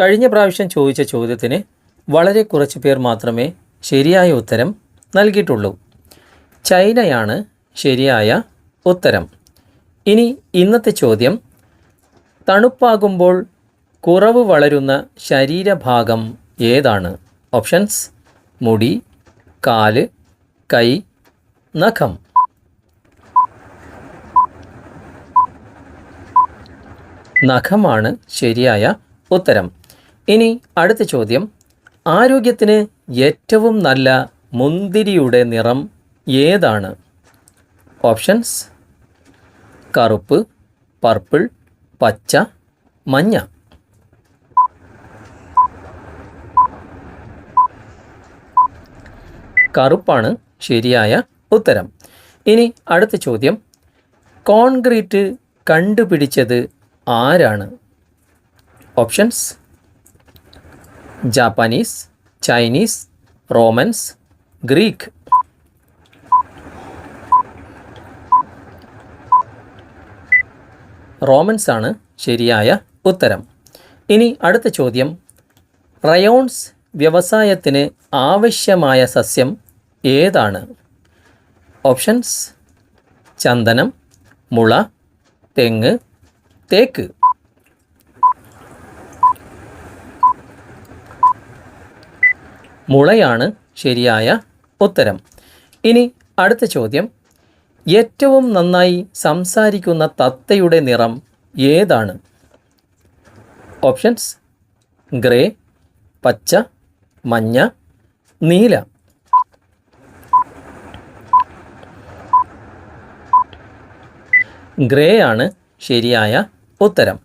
കഴിഞ്ഞ പ്രാവശ്യം ചോദിച്ച ചോദ്യത്തിന് വളരെ കുറച്ച് പേർ മാത്രമേ ശരിയായ ഉത്തരം നൽകിയിട്ടുള്ളൂ. ചൈനയാണ് ശരിയായ ഉത്തരം. ഇനി ഇന്നത്തെ ചോദ്യം. തണുപ്പാകുമ്പോൾ കുറവ് വളരുന്ന ശരീരഭാഗം ഏതാണ്? ഓപ്ഷൻസ് മുടി കാൽ കൈ നഖം. നഖമാണ് ശരിയായ ഉത്തരം. ഇനി അടുത്ത ചോദ്യം. ആരോഗ്യത്തിന് ഏറ്റവും നല്ല മുന്തിരിയുടെ നിറം ഏതാണ്? ഓപ്ഷൻസ് കറുപ്പ് പർപ്പിൾ പച്ച മഞ്ഞ. കറുപ്പാണ് ശരിയായ ഉത്തരം. ഇനി അടുത്ത ചോദ്യം. കോൺക്രീറ്റ് കണ്ടുപിടിച്ചത് ആരാണ്? Options Japanese Chinese Romans Greek. Romans ആണ് ശരിയായ ഉത്തരം. ഇനി അടുത്ത ചോദ്യം. റയോൺസ് വ്യവസായത്തിന് ആവശ്യമായ സസ്യം ഏതാണ്? ഓപ്ഷൻസ് ചന്ദനം മുള തെങ്ങ് തേക്ക്. മുളയാണ് ശരിയായ ഉത്തരം. ഇനി അടുത്ത ചോദ്യം. ഏറ്റവും നന്നായി സംസാരിക്കുന്ന തത്തയുടെ നിറം ഏതാണ്? ഓപ്ഷൻസ്. ഗ്രേ പച്ച മഞ്ഞ നീല. ഗ്രേ ആണ് ശരിയായ ഉത്തരം.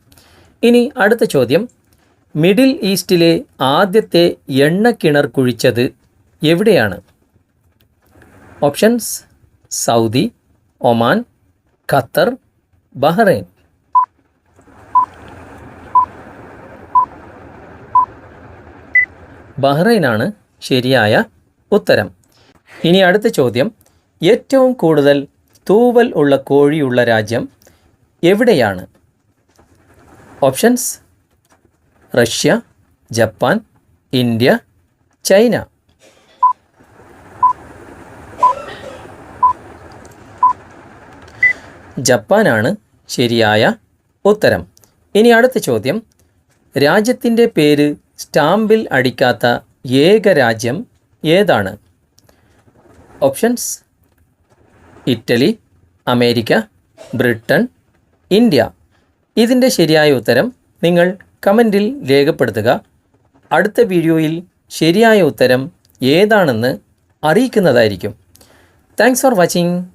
ഇനി അടുത്ത ചോദ്യം. മിഡിൽ ഈസ്റ്റിലെ ആദ്യത്തെ എണ്ണക്കിണർ കുഴിച്ചത് എവിടെയാണ്? Options Saudi Oman Qatar Bahrain. ബഹ്റൈനാണ് ശരിയായ ഉത്തരം. ഇനി അടുത്ത ചോദ്യം. ഏറ്റവും കൂടുതൽ തൂവൽ ഉള്ള കോഴിയുള്ള രാജ്യം എവിടെയാണ്? Options Russia Japan India China. ജപ്പാനാണ് ശരിയായ ഉത്തരം. ഇനി അടുത്ത ചോദ്യം. രാജ്യത്തിന്റെ പേര് സ്റ്റാമ്പിൽ അടിക്കാത്ത ഏക രാജ്യം ഏതാണ്? Options. Italy America Britain India. ഇതിന്റെ ശരിയായ ഉത്തരം നിങ്ങൾ കമന്റിൽ രേഖപ്പെടുത്തുക. അടുത്ത വീഡിയോയിൽ ശരിയായ ഉത്തരം ഏതാണെന്ന് അറിയിക്കുന്നതായിരിക്കും. Thanks for watching